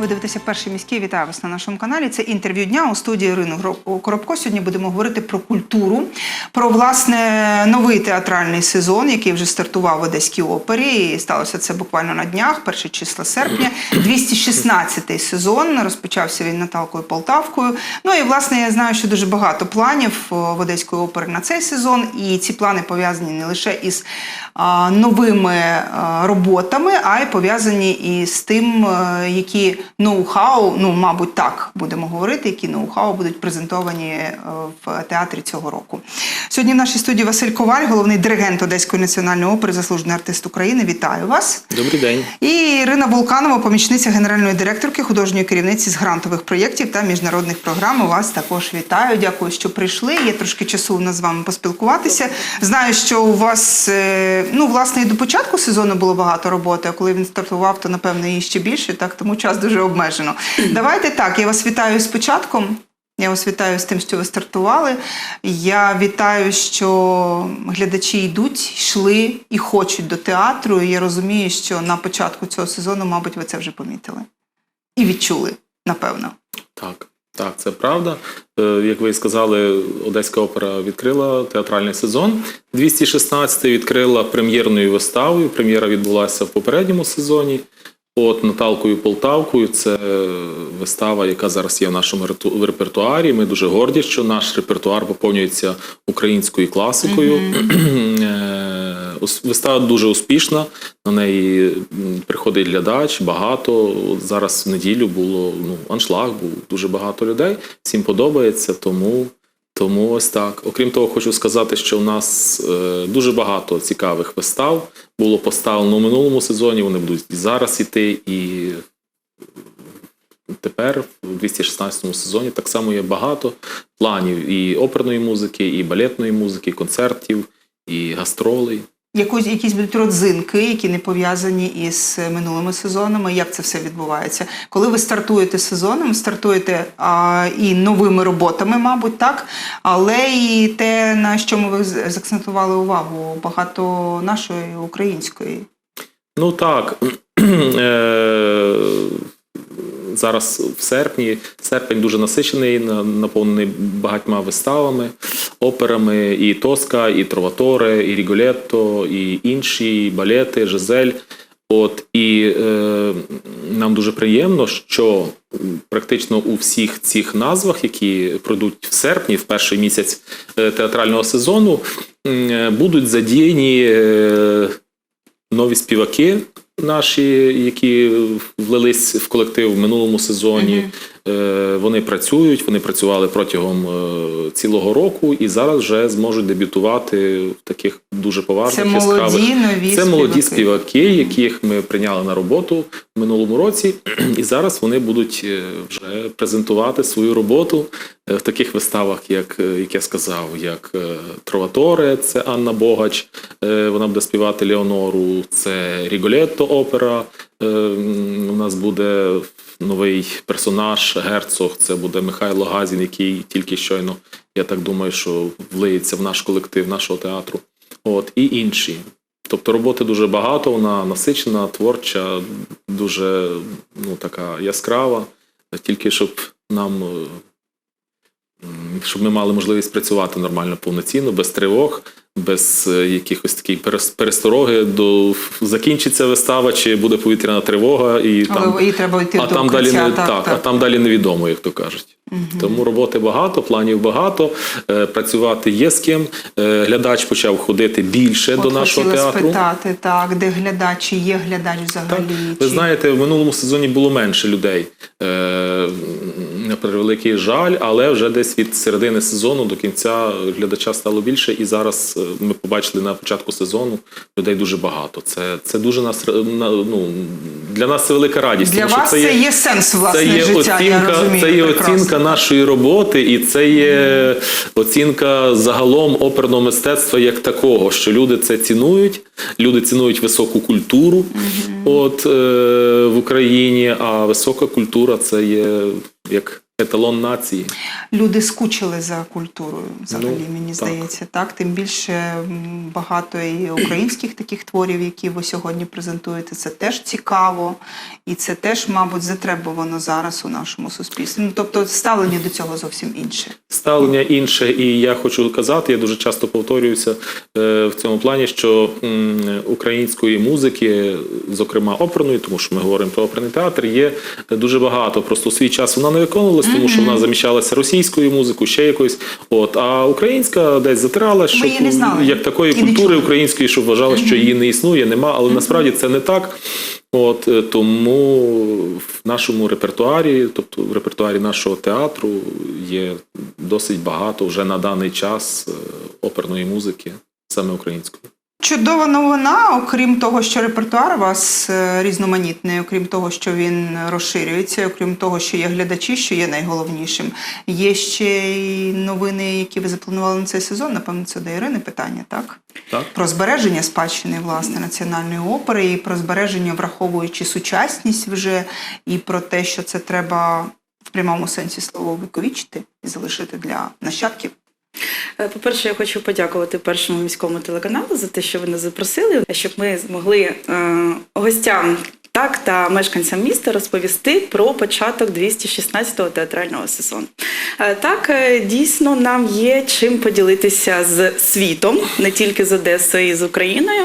Ви дивитеся перший міський. Вітаю вас на нашому каналі. Це інтерв'ю дня у студії Ірини Коробко. Сьогодні будемо говорити про культуру, про власне новий театральний сезон, який вже стартував в Одеській опері. І сталося це буквально на днях, перші числа серпня. 216-й сезон. Розпочався він Наталкою Полтавкою. Ну і власне я знаю, що дуже багато планів в Одеської опери на цей сезон. І ці плани пов'язані не лише із новими а, роботами, а й пов'язані із тим, е, які ноу-хау, ну мабуть, так будемо говорити, які ноу-хау будуть презентовані е, в театрі цього року. Сьогодні в нашій студії Василь Коваль, головний диригент Одеської національної опери, заслужений артист України. Вітаю вас. Добрий день. І Ірина Вулканова, помічниця генеральної директорки, художньої керівниці з грантових проєктів та міжнародних програм. Вас також вітаю. Дякую, що прийшли. Є трошки часу у нас з вами поспілкуватися. Знаю, що у вас е, ну власне і до початку сезону було багато роботи. А коли він стартував, то напевно її ще більше. Так тому час дуже обмежено. Давайте так. Я вас вітаю з початком. Я вас вітаю з тим, що ви стартували. Я вітаю, що глядачі йдуть, йшли і хочуть до театру. І я розумію, що на початку цього сезону, мабуть, ви це вже помітили і відчули, напевно. Так, так, це правда. Е, Як ви і сказали, Одеська опера відкрила театральний сезон. 216 відкрила прем'єрною виставою. Прем'єра відбулася в попередньому сезоні. От Наталкою Полтавкою це вистава, яка зараз є в нашому репертуарі. Ми дуже горді, що наш репертуар поповнюється українською класикою. Е, Вистава дуже успішна. На неї приходить глядач, багато. От зараз в неділю було ну, аншлаг, був дуже багато людей. Всім подобається, тому, тому ось так. Окрім того, хочу сказати, що у нас е, дуже багато цікавих вистав було поставлено у минулому сезоні. Вони будуть і зараз іти, і тепер, в 216 сезоні, так само є багато планів і оперної музики, і балетної музики, і концертів, і гастролей. Якось якісь будуть родзинки, які не пов'язані із минулими сезонами. Як це все відбувається? Коли ви стартуєте сезоном, стартуєте а, і новими роботами, мабуть, так, але і те, на що ми ви закцентували увагу, багато нашої української. Ну так. Зараз в серпні. Серпень дуже насичений, на- наповнений багатьма виставами, операми, і Тоска, і Троваторе, і Ріголетто, і інші і балети, Жизель. От і е, нам дуже приємно, що практично у всіх цих назвах, які пройдуть в серпні, в перший місяць е, театрального сезону, е, будуть задіяні е, нові співаки наші, які влились в колектив в минулому сезоні. Е, Вони працюють, вони працювали протягом е, цілого року і зараз вже зможуть дебютувати в таких дуже поважних Це молоді, нові Це молоді співаки. яких ми прийняли на роботу в минулому році, і зараз вони будуть е, вже презентувати свою роботу в таких виставах, як, як я сказав, як Троваторе, це Анна Богач, вона буде співати Леонору, це Ріголетто опера. Е, м, У нас буде новий персонаж, герцог. Це буде Михайло Газін, який тільки щойно, я так думаю, що влиється в наш колектив нашого театру. От, і інші. Тобто роботи дуже багато, вона насичена, творча, дуже ну, така яскрава. Тільки щоб нам, е, щоб ми мали можливість працювати нормально, повноцінно, без тривог, без е, якихось таких перес- перестороги. До закінчиться вистава, чи буде повітряна тривога, і там, і треба йти а до там далі не так, а там далі невідомо, як то кажуть. Тому роботи багато, планів багато. е, Працювати є з ким. Е, Глядач почав ходити більше От до нашого театру. спитати, так, де глядач, чи є глядач взагалі? Так, чи... ви знаєте, в минулому сезоні було менше людей. На превеликий жаль, але вже десь від середини сезону до кінця глядача стало більше, і зараз е, ми побачили на початку сезону людей дуже багато. Це, це дуже нас е, ну, для нас це велика радість. Для тому що вас це є, сенс власне це є життя, оцінка, я розумію. це є прекрасно. оцінка нашої роботи, і це є оцінка загалом оперного мистецтва як такого, що люди це цінують, люди цінують високу культуру от, е, в Україні, а висока культура це є як еталон нації. Люди скучили за культурою, взагалі, Ну, мені так. здається. Так, тим більше багато і українських таких творів, які ви сьогодні презентуєте. Це теж цікаво, і це теж, мабуть, затребувано зараз у нашому суспільстві. Ну, тобто, ставлення до цього зовсім інше. Ставлення інше, і я хочу казати, я дуже часто повторююся е, в цьому плані, що української музики, зокрема оперної, тому що ми говоримо про оперний театр, є дуже багато. Просто у свій час вона не виконувалась, тому що вона заміщалася російською музикою, ще якоюсь. От а українська десь затирала, щоб її не знали. як такої І культури української, щоб вважали, що її не існує, нема, але насправді це не так. От е, тому в нашому репертуарі, тобто в репертуарі нашого театру, є досить багато вже на даний час е, оперної музики, саме української. Чудова новина, окрім того, що репертуар у вас е, різноманітний, окрім того, що він розширюється, окрім того, що є глядачі, що є найголовнішим. Є ще й новини, які ви запланували на цей сезон. Напевно, це до Ірини питання, так? Так? Про збереження спадщини власне національної опери, і про збереження, враховуючи сучасність вже, і про те, що це треба в прямому сенсі слова увіковічити і залишити для нащадків. Е, По-перше, я хочу подякувати першому міському телеканалу за те, що ви нас запросили, щоб ми змогли е, гостям. Так, та мешканцям міста розповісти про початок 216-го театрального сезону. Е, Так, е, дійсно, нам є чим поділитися з світом, не тільки з Одесою і з Україною.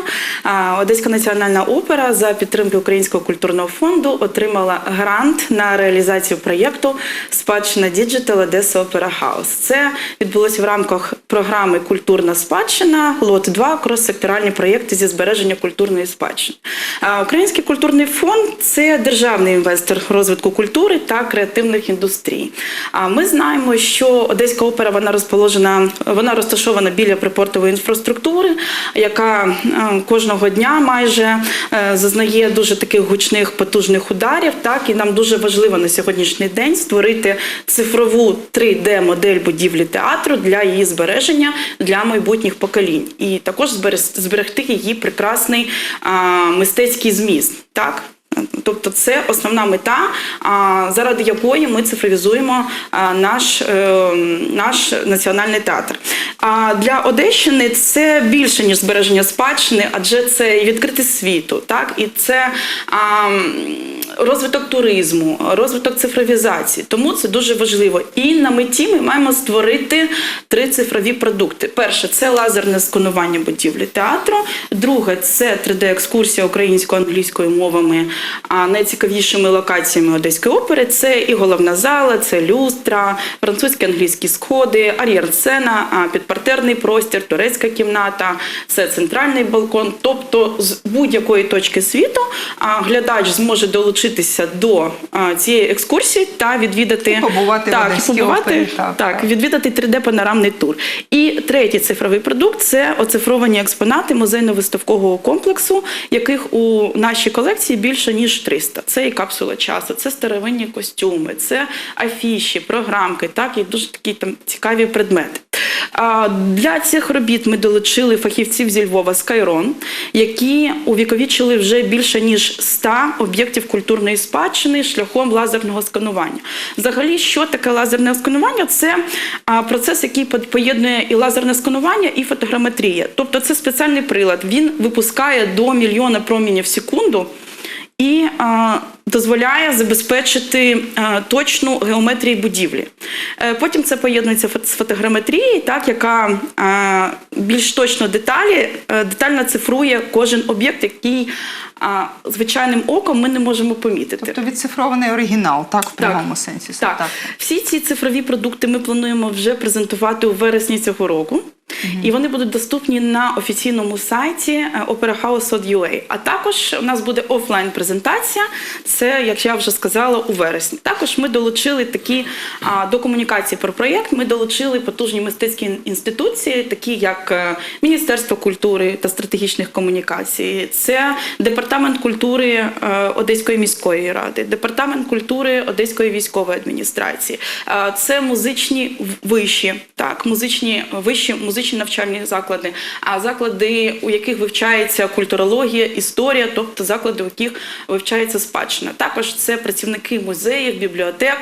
Одеська національна опера за підтримки Українського культурного фонду отримала грант на реалізацію проєкту Спадщина Діджитал Одеса Опера Хаус. Це відбулося в рамках програми Культурна спадщина лот 2 крос-секторальні проєкти зі збереження культурної спадщини. Український культурний фонд це державний інвестор розвитку культури та креативних індустрій. А ми знаємо, що Одеська опера вона розположена, вона розташована біля припортової інфраструктури, яка е, кожного дня майже е, зазнає дуже таких гучних потужних ударів. Так і нам дуже важливо на сьогоднішній день створити цифрову 3D-модель будівлі театру для її збереження для майбутніх поколінь, і також зберег- зберегти її прекрасний мистецький зміст. Так. Тобто це основна мета, заради якої ми цифровізуємо наш, е, наш національний театр. А для Одещини це більше ніж збереження спадщини, адже це і відкрити світу, так і це а, розвиток туризму, розвиток цифровізації. Тому це дуже важливо. І на меті ми маємо створити три цифрові продукти. Перше це лазерне сканування будівлі театру. Друге це 3D-екскурсія українсько-англійською мовами, а найцікавішими локаціями Одеської опери. Це і головна зала, це люстра, французькі англійські сходи, ар'єр-сцена, підпартерний простір, турецька кімната, це центральний балкон. Тобто з будь-якої точки світу глядач зможе долучитися до а, цієї екскурсії та відвідати І побувати в так, і побувати, опері, так, так, так. відвідати 3D-панорамний тур. І третій цифровий продукт це оцифровані експонати музейно-виставкового комплексу, яких у нашій колекції більше ніж 300. Це і капсула часу, це старовинні костюми, це афіші, програмки, так і дуже такі там цікаві предмети. Для цих робіт ми долучили фахівців зі Львова Скайрон, які увіковічили вже більше ніж 100 об'єктів культурної спадщини шляхом лазерного сканування. Взагалі, що таке лазерне сканування? Це процес, який по- поєднує і лазерне сканування, і фотограметрія. Тобто це спеціальний прилад. Він випускає до мільйона промінів в секунду і а, дозволяє забезпечити а, точну геометрію будівлі. Е, Потім це поєднується з фотограметрією, так, яка більш точно деталі, е, детально цифрує кожен об'єкт, який звичайним оком ми не можемо помітити. Тобто відцифрований оригінал, так, в прямому сенсі. Так. Всі ці цифрові продукти ми плануємо вже презентувати у вересні цього року. І вони будуть доступні на офіційному сайті е, operahouse.ua. А також у нас буде офлайн презентація. Це, як я вже сказала, у вересні. Також ми долучили такі а, до комунікації про проєкт. Ми долучили потужні мистецькі інституції, такі як е, Міністерство культури та стратегічних комунікацій, це департамент культури е, Одеської міської ради, департамент культури Одеської військової адміністрації, це музичні виші, так музичні вищі музичні навчальні заклади, а заклади, у яких вивчається культурологія, історія, тобто заклади, у яких вивчається спадщина. Також це працівники музеїв, бібліотек.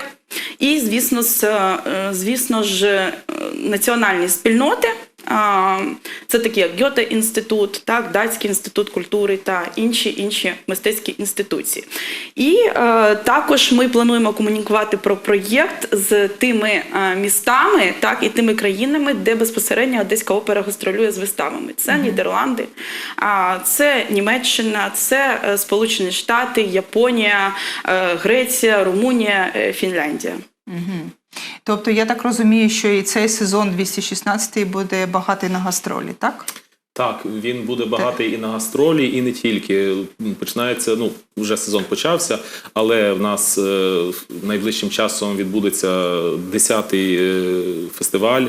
І, звісно, е, звісно ж, е, національні спільноти. Це такі як Гьоте інститут, так, Датський інститут культури та інші інші мистецькі інституції. І е, також ми плануємо комунікувати про проєкт з тими е, містами, так і тими країнами, де безпосередньо Одеська опера гастролює з виставами. Це Нідерланди, а це Німеччина, це е, Сполучені Штати, Японія, е, Греція, Румунія, Фінляндія. Тобто я так розумію, що і цей сезон 216 буде багатий на гастролі, так? Так, він буде багатий і на гастролі, і не тільки. Починається, ну, вже сезон почався, але в нас е, найближчим часом відбудеться 10-й е, фестиваль,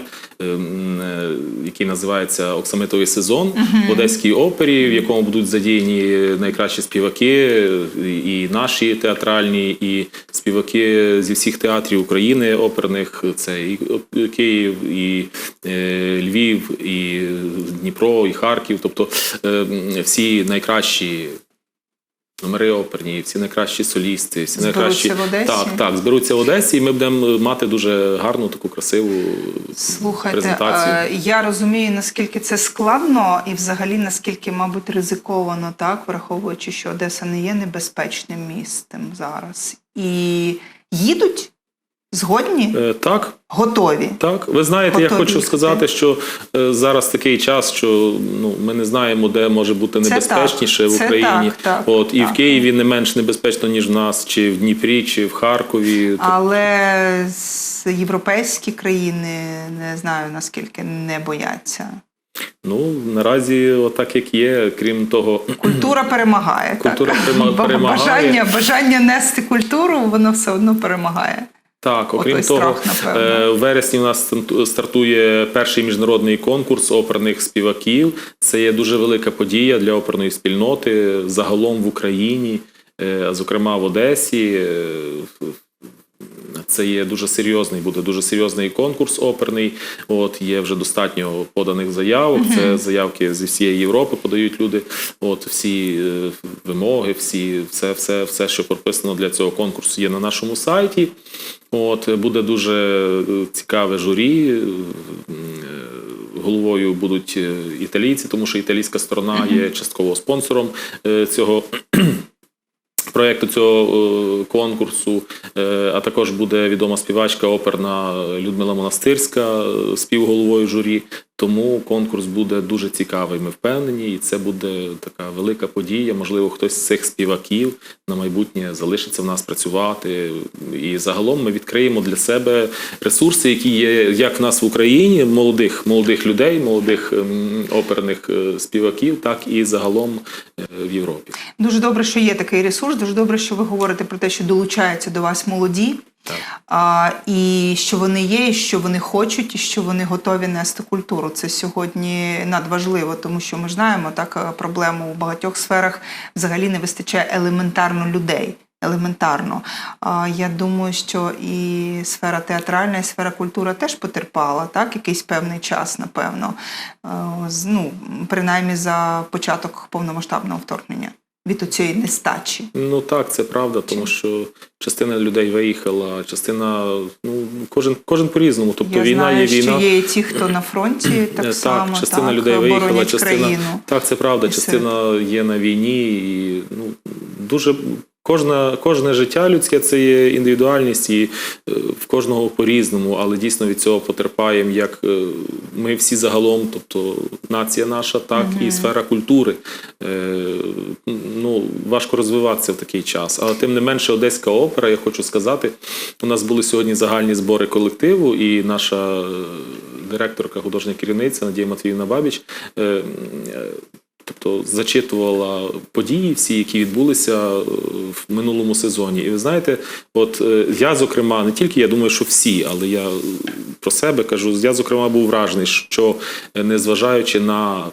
який називається Оксамитовий сезон в Одеській опері, в якому будуть задіяні найкращі співаки, е, і наші театральні, і співаки зі всіх театрів України оперних. Це і е, Київ, і е, Львів, і Дніпро, і Харків. Тобто е, всі найкращі номери оперні, всі найкращі солісти, всі Зберуться найкращі в Одесі? так, так, зберуться в Одесі, і ми будемо мати дуже гарну таку красиву Слухайте, презентацію. е, я розумію, наскільки це складно і взагалі наскільки, мабуть, ризиковано, так, враховуючи, що Одеса не є небезпечним містом зараз. І їдуть згодні, Е, Так, готові. Так, ви знаєте, я хочу їхати. сказати, що е, зараз такий час, що ну ми не знаємо, де може бути небезпечніше так, в це Україні. так, так, От і так. в Києві не менш небезпечно, ніж в нас, чи в Дніпрі, чи в Харкові. Але з європейські країни не знаю наскільки не бояться. Ну наразі, отак як є, крім того, Культура перемагає. Культура так? перемагає. Бажання, бажання нести культуру, воно все одно перемагає. Так, окрім Отой того, страх, е, в вересні у нас старту- стартує перший міжнародний конкурс оперних співаків. Це є дуже велика подія для оперної спільноти загалом в Україні, е, зокрема в Одесі. Це є дуже серйозний, буде дуже серйозний конкурс оперний. От є вже достатньо поданих заявок. Це заявки зі всієї Європи подають люди. От всі е, вимоги, всі все, все, все, що прописано для цього конкурсу, є на нашому сайті. От буде дуже е, цікаве журі. е, Головою будуть е, італійці, тому що італійська сторона є частково спонсором е, цього проєкту цього е, конкурсу. Е, А також буде відома співачка оперна Людмила Монастирська е, співголовою журі. Тому конкурс буде дуже цікавий. Ми впевнені, і це буде така велика подія. Можливо, хтось з цих співаків на майбутнє залишиться в нас працювати. І загалом ми відкриємо для себе ресурси, які є як в нас в Україні, молодих молодих людей, молодих ем, оперних е, співаків, так і загалом е, в Європі. Дуже добре, що є такий ресурс. Дуже добре, що ви говорите про те, що долучаються до вас молоді, А, і що вони є, і що вони хочуть, і що вони готові нести культуру. Це сьогодні надважливо, тому що ми знаємо так е, проблему у багатьох сферах взагалі не вистачає елементарно людей. Елементарно. А, Я думаю, що і сфера театральна, і сфера культури теж потерпала, так, якийсь певний час, напевно. Е, з- Ну, принаймні за початок повномасштабного вторгнення від цієї нестачі. Ну так, це правда, тому що частина людей виїхала, частина ну кожен кожен по-різному. Тобто Я війна знаю, є війна. що є і ті, хто на фронті, так, так само частина так, людей виїхала, частина країну. так, це правда. І частина є на війні, і ну дуже кожна, кожне життя людське це є індивідуальність, і е, в кожного по-різному, але дійсно від цього потерпаємо як е, ми всі загалом, тобто нація наша, так і сфера культури. Е, Ну важко розвиватися в такий час. Але тим не менше, Одеська опера, я хочу сказати, у нас були сьогодні загальні збори колективу, і наша директорка, художня керівниця Надія Матвіївна Бабіч. Тобто зачитувала події, всі, які відбулися е, в минулому сезоні. І ви знаєте, от е, я, зокрема, не тільки я думаю, що всі, але я е, про себе кажу, я, зокрема, був вражений, що незважаючи на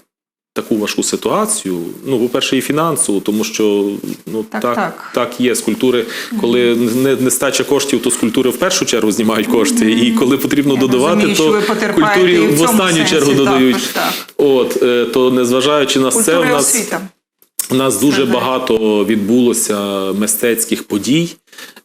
таку важку ситуацію. Ну, по-перше, і фінансову, тому що ну Так, так, так. так. є з культури, коли не, нестача коштів, то з культури в першу чергу знімають кошти. І коли потрібно Я додавати, розумію, то культурі в в останню сенсі чергу додають. так. От е, то незважаючи на це, Культура в нас освіта. У нас дуже Ага. багато відбулося мистецьких подій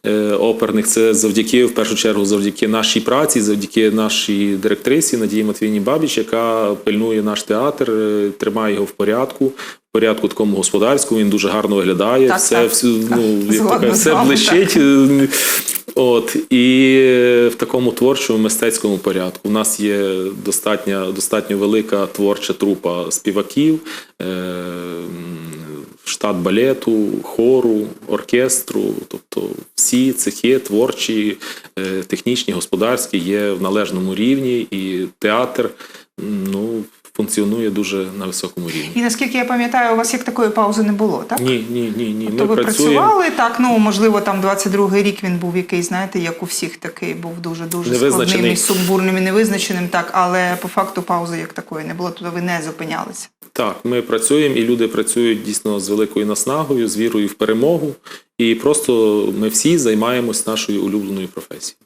е, оперних. Це завдяки, в першу чергу, завдяки нашій праці, завдяки нашій директрисі Надії Матвійні Бабіч, яка пильнує наш театр, е, тримає його в порядку. В порядку такому господарському він дуже гарно виглядає. Так, все, так. всю- ну, як Згодна така, з все вами, блищить. е, От і е, в такому творчому мистецькому порядку. У нас є достатньо, достатньо велика творча трупа співаків, е, штат балету, хору, оркестру. Тобто всі цехи творчі, е, технічні, господарські є в належному рівні, і театр ну, функціонує дуже на високому рівні. І наскільки я пам'ятаю, у вас як такої паузи не було, так? Ні, ні, ні, ні. То Ми ви працюємо. працювали так, ну можливо, там 22-й рік він був який, знаєте, як у всіх такий був дуже дуже складним і сумбурним і невизначеним, так, але по факту паузи як такої не було, тобто ви не зупинялися. Так, ми працюємо, і люди працюють дійсно з великою наснагою, з вірою в перемогу. І просто ми всі займаємось нашою улюбленою професією.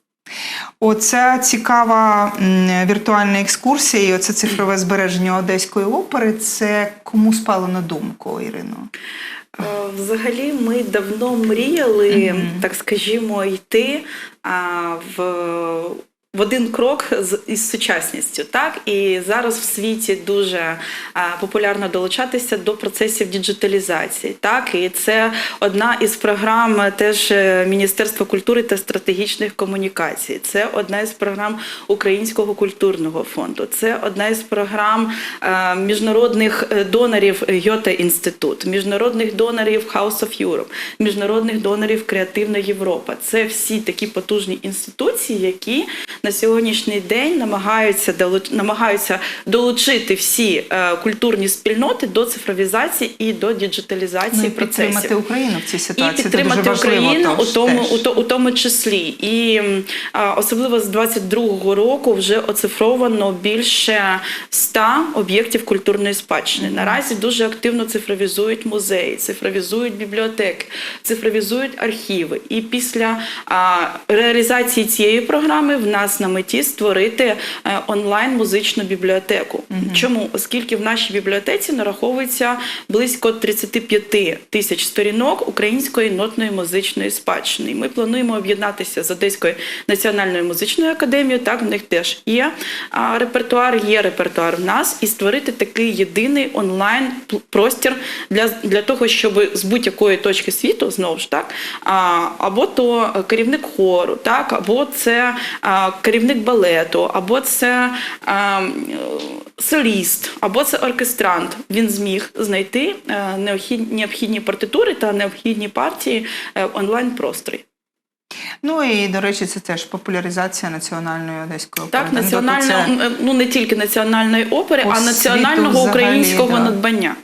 Оця цікава віртуальна екскурсія і оце цифрове збереження одеської опери. Це кому спало на думку, Ірино? Е, Взагалі, ми давно мріяли, Мгм. так скажімо, йти а, в. В один крок з із сучасністю, так і зараз в світі дуже популярно долучатися до процесів діджиталізації. Так, і це одна із програм теж е, Міністерства культури та стратегічних комунікацій. Це одна із програм Українського культурного фонду. Це одна із програм е, міжнародних е, донорів Гьоте інститут, міжнародних донорів House of Europe, міжнародних донорів Креативна Європа. Це всі такі потужні інституції, які на сьогоднішній день намагаються долуч- намагаються долучити всі е, культурні спільноти до цифровізації і до діджиталізації Ну, і процесів підтримати Україну в цій і ситуації. Це підтримати дуже важливо, Україну у тому, теж. у, у тому числі. І особливо з 22-го року вже оцифровано більше 100 об'єктів культурної спадщини. Наразі дуже активно цифровізують музеї, цифровізують бібліотеки, цифровізують архіви. І після а, реалізації цієї програми в нас на меті створити е, онлайн музичну бібліотеку. Чому? Оскільки в нашій бібліотеці нараховується близько 35 тисяч сторінок української нотної музичної спадщини. Ми плануємо об'єднатися з Одеською національною музичною академією. Так, в них теж є репертуар, є репертуар в нас, і створити такий єдиний онлайн простір для, для того, щоб з будь-якої точки світу знову ж так, або то керівник хору, так, або це керівник балету, або це м, соліст, або це оркестрант. Він зміг знайти е, необхідні, партитури та необхідні партії е, в онлайн просторі. Ну і до речі, це теж популяризація національної одеської опери. Так, Ну, тобто це- ну не тільки національної опери, По а національного взагалі, українського да. надбання.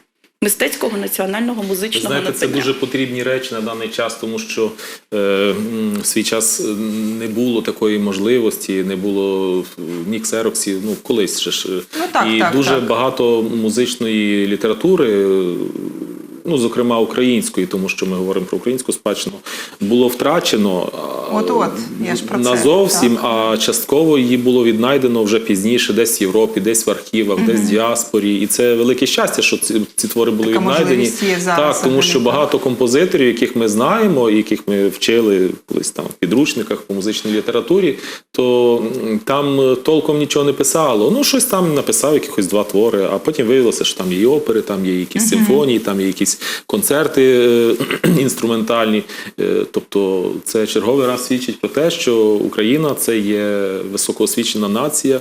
Мистецького національного музичного знаєте, це дуже потрібні речі на даний час, тому що е, в свій час е, не було такої можливості, не було міксероксів, ну колись ще ж. Ну, так, і так, дуже так. багато музичної літератури. Ну, зокрема, української, тому що ми говоримо про українську спадщину, було втрачено а, От-от, я ж про це, назовсім, так. а частково її було віднайдено вже пізніше, десь в Європі, десь в архівах, десь в діаспорі. І це велике щастя, що ці, ці твори були Така віднайдені. є зараз так, тому що багато композиторів, яких ми знаємо, яких ми вчили колись там в підручниках по музичній літературі, то там е, толком нічого не писало. Ну, щось там написав, якихось два твори, а потім виявилося, що там є опери, там є якісь симфонії, там є якісь концерти е, інструментальні. Е, Тобто, це черговий раз свідчить про те, що Україна це є високоосвічена нація,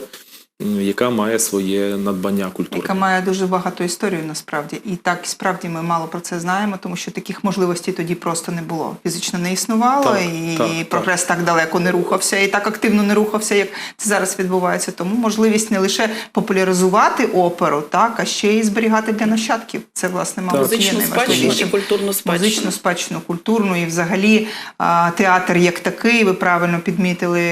яка має своє надбання культури. яка має дуже багато історію насправді. І так і справді ми мало про це знаємо, тому що таких можливостей тоді просто не було. Фізично не існувало, Так, і так, прогрес так. далеко не рухався, і так активно не рухався, як це зараз відбувається. Тому можливість не лише популяризувати оперу, так а ще й зберігати для нащадків. Це власне є Музичну спадщину і культурну спадщину. Музичну спадщину, культурну і взагалі театр як такий. Ви правильно підмітили.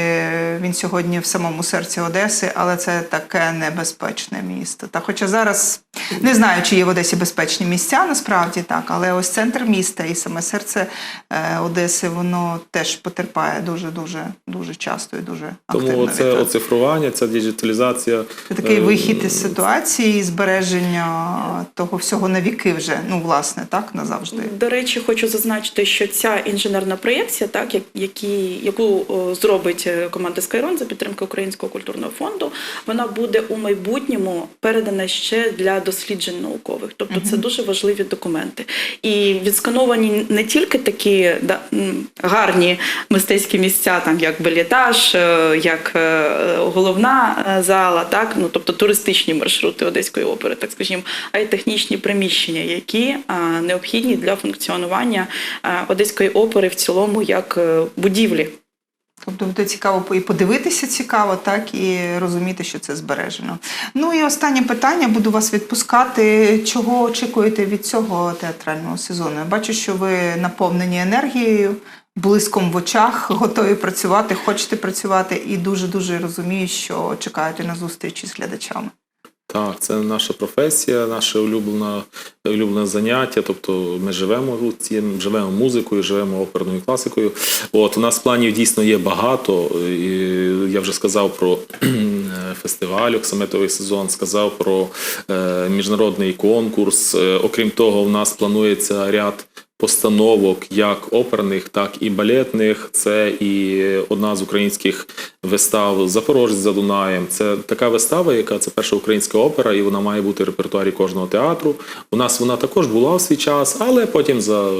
Він сьогодні в самому серці Одеси, але це це таке небезпечне місто. Та хоча зараз не знаю, чи є в Одесі безпечні місця, насправді так, але ось центр міста і саме серце е, Одеси, воно теж потерпає дуже, дуже, дуже часто і дуже активно. Тому це оцифрування, ця діджиталізація. Це такий е, вихід із ситуації, збереження того всього на віки вже, ну, власне, так, назавжди. До речі, хочу зазначити, що ця інженерна проєкція, так які, яку зробить е, команда Skyron за підтримки Українського культурного фонду, вона буде у майбутньому передана ще для досліджень наукових. Тобто це дуже важливі документи. І відскановані не тільки такі да, гарні мистецькі місця, там як белітаж, е, як е, головна е, зала, так ну тобто туристичні маршрути Одеської опери, так скажімо, а й технічні приміщення, які необхідні для функціонування Одеської опери в цілому як будівлі. Тобто буде цікаво і подивитися цікаво, так і розуміти, що це збережено. Ну і останнє питання буду вас відпускати. Чого очікуєте від цього театрального сезону? Я бачу, що ви наповнені енергією, блиском в очах, готові працювати, хочете працювати, і дуже дуже розумію, що чекаєте на зустрічі з глядачами. Так, це наша професія, наше улюблене, улюблене заняття. Тобто ми живемо цим, живемо музикою, живемо оперною класикою. От у нас планів дійсно є багато. І я вже сказав про фестиваль оксаметовий сезон, сказав про е, міжнародний конкурс. Е, окрім того, у нас планується ряд. Постановок як оперних, так і балетних. Це і одна з українських вистав Запорожець за Дунаєм. Це така вистава, яка це перша українська опера, і вона має бути в репертуарі кожного театру. У нас вона також була в свій час, але потім за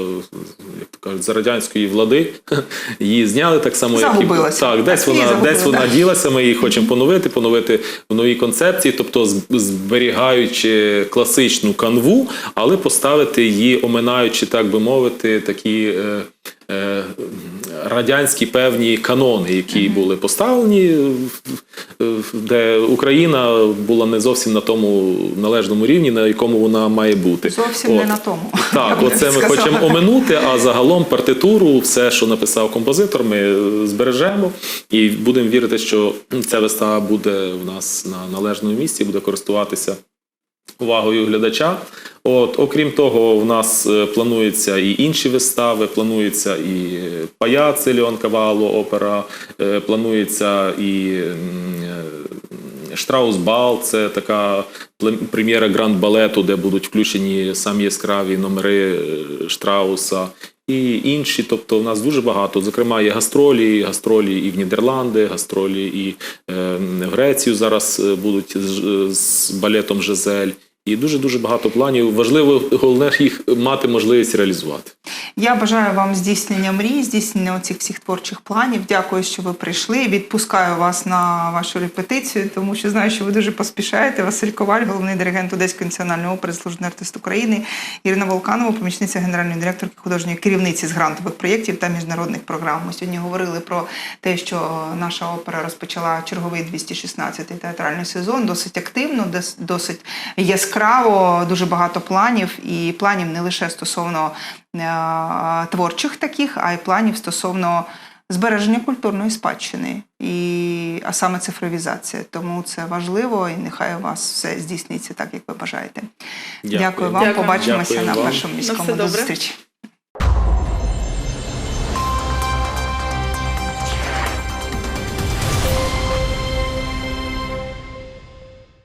як то кажуть, за радянської влади її зняли так само, як і так. Десь Так, вона загубили, десь вона ділася. Ми її хочемо поновити, поновити в новій концепції, тобто зберігаючи класичну канву, але поставити її, оминаючи, так би мовити, такі. Е, е, Радянські певні канони, які були поставлені, е, де Україна була не зовсім на тому належному рівні, на якому вона має бути. Зовсім не на тому. Так, оце ми хочемо оминути, а загалом партитуру, все, що написав композитор, ми збережемо і будемо вірити, що ця вистава буде в нас на належному місці, буде користуватися увагою глядача. От, окрім того, в нас е, плануються і інші вистави, планується і Паяци Леон Кавало, опера, е, планується і е, Штраус-Бал, це така прем'єра гранд-балету, де будуть включені самі яскраві номери е, Штрауса. І інші, тобто в нас дуже багато. Зокрема, є гастролі, гастролі і в Нідерланди, гастролі і е, в Грецію зараз е, будуть з, балетом Жизель. І дуже дуже багато планів. Важливо головне їх мати можливість реалізувати. Я бажаю вам здійснення мрій, здійснення цих всіх творчих планів. Дякую, що ви прийшли. Відпускаю вас на вашу репетицію, тому що знаю, що ви дуже поспішаєте. Василь Коваль, головний диригент Одеської національної опери, заслужений артист України, Ірина Волканова, помічниця генеральної директорки художньої керівниці з грантових проєктів та міжнародних програм. Ми сьогодні говорили про те, що наша опера розпочала черговий 216-й театральний сезон. Досить активно, досить яскраво, дуже багато планів, і планів не лише стосовно е, творчих таких, а й планів стосовно збереження культурної спадщини, і, а саме цифровізація. Тому це важливо, і нехай у вас все здійсниться так, як ви бажаєте. Дякую. Дякую вам. Дякую. Побачимося Дякую на вам. першому міському До добре. зустрічі.